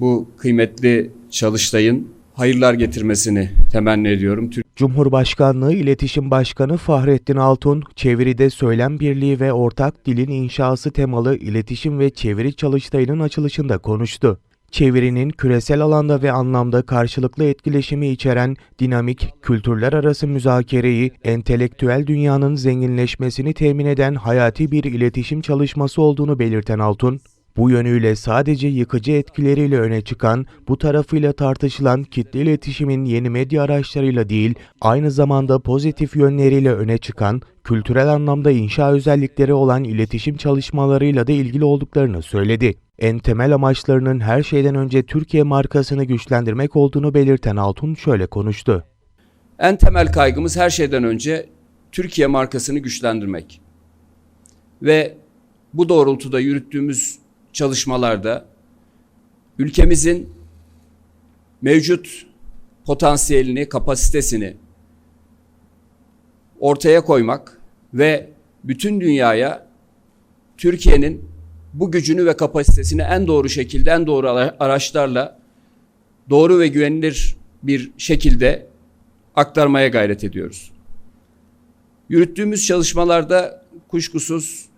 bu kıymetli çalıştayın hayırlar getirmesini temenni ediyorum. Cumhurbaşkanlığı İletişim Başkanı Fahrettin Altun, çeviride söylem birliği ve ortak dilin inşası temalı iletişim ve çeviri çalıştayının açılışında konuştu. Çevirinin küresel alanda ve anlamda karşılıklı etkileşimi içeren dinamik, kültürler arası müzakereyi, entelektüel dünyanın zenginleşmesini temin eden hayati bir iletişim çalışması olduğunu belirten Altun, bu yönüyle sadece yıkıcı etkileriyle öne çıkan, bu tarafıyla tartışılan kitle iletişimin yeni medya araçlarıyla değil, aynı zamanda pozitif yönleriyle öne çıkan, kültürel anlamda inşa özellikleri olan iletişim çalışmalarıyla da ilgili olduklarını söyledi. En temel amaçlarının her şeyden önce Türkiye markasını güçlendirmek olduğunu belirten Altun şöyle konuştu. En temel kaygımız her şeyden önce Türkiye markasını güçlendirmek. Ve bu doğrultuda yürüttüğümüz çalışmalarda ülkemizin mevcut potansiyelini, kapasitesini ortaya koymak ve bütün dünyaya Türkiye'nin bu gücünü ve kapasitesini en doğru şekilde, en doğru araçlarla doğru ve güvenilir bir şekilde aktarmaya gayret ediyoruz. Yürüttüğümüz çalışmalarda kuşkusuz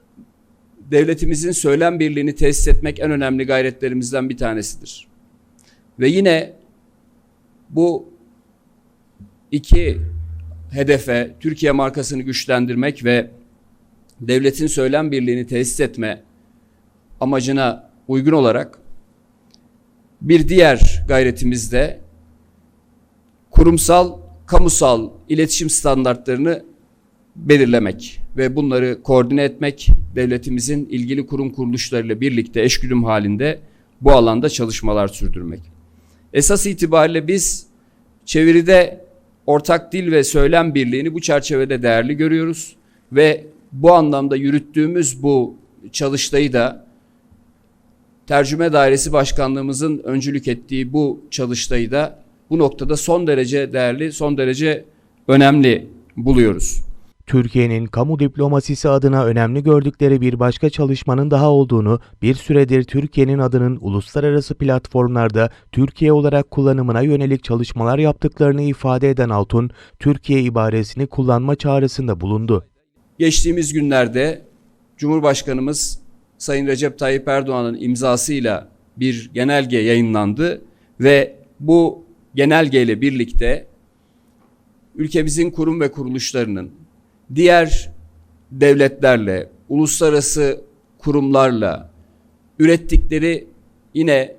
devletimizin söylem birliğini tesis etmek en önemli gayretlerimizden bir tanesidir. Ve yine bu iki hedefe Türkiye markasını güçlendirmek ve devletin söylem birliğini tesis etme amacına uygun olarak bir diğer gayretimiz de kurumsal, kamusal iletişim standartlarını belirlemek ve bunları koordine etmek, devletimizin ilgili kurum kuruluşlarıyla birlikte eşgüdüm halinde bu alanda çalışmalar sürdürmek. Esas itibariyle biz çeviride ortak dil ve söylem birliğini bu çerçevede değerli görüyoruz ve bu anlamda yürüttüğümüz bu çalıştayı da Tercüme Dairesi Başkanlığımızın öncülük ettiği bu çalıştayı da bu noktada son derece değerli, son derece önemli buluyoruz. Türkiye'nin kamu diplomasisi adına önemli gördükleri bir başka çalışmanın daha olduğunu, bir süredir Türkiye'nin adının uluslararası platformlarda Türkiye olarak kullanımına yönelik çalışmalar yaptıklarını ifade eden Altun, Türkiye ibaresini kullanma çağrısında bulundu. Geçtiğimiz günlerde Cumhurbaşkanımız Sayın Recep Tayyip Erdoğan'ın imzasıyla bir genelge yayınlandı ve bu genelgeyle birlikte ülkemizin kurum ve kuruluşlarının diğer devletlerle, uluslararası kurumlarla ürettikleri yine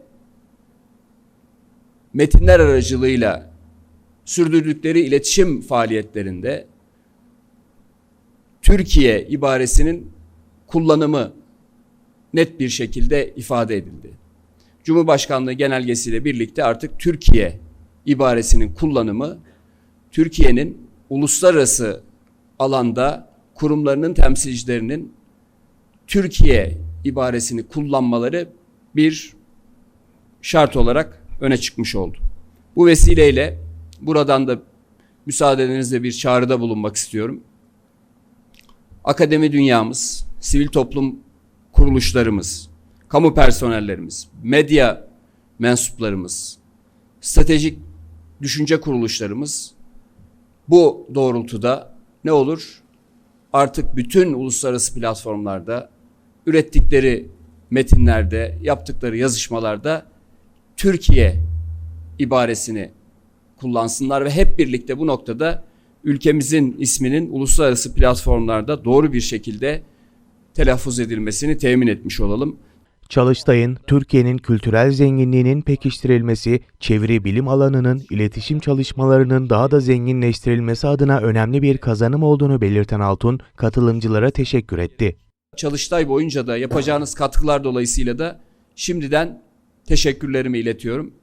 metinler aracılığıyla sürdürdükleri iletişim faaliyetlerinde Türkiye ibaresinin kullanımı net bir şekilde ifade edildi. Cumhurbaşkanlığı genelgesiyle birlikte artık Türkiye ibaresinin kullanımı Türkiye'nin uluslararası alanda kurumlarının temsilcilerinin Türkiye ibaresini kullanmaları bir şart olarak öne çıkmış oldu. Bu vesileyle buradan da müsaadenizle bir çağrıda bulunmak istiyorum. Akademi dünyamız, sivil toplum kuruluşlarımız, kamu personellerimiz, medya mensuplarımız, stratejik düşünce kuruluşlarımız bu doğrultuda ne olur? Artık bütün uluslararası platformlarda ürettikleri metinlerde, yaptıkları yazışmalarda Türkiye ibaresini kullansınlar ve hep birlikte bu noktada ülkemizin isminin uluslararası platformlarda doğru bir şekilde telaffuz edilmesini temin etmiş olalım. Çalıştay'ın Türkiye'nin kültürel zenginliğinin pekiştirilmesi, çeviri bilim alanının iletişim çalışmalarının daha da zenginleştirilmesi adına önemli bir kazanım olduğunu belirten Altun, katılımcılara teşekkür etti. Çalıştay boyunca da yapacağınız katkılar dolayısıyla da şimdiden teşekkürlerimi iletiyorum.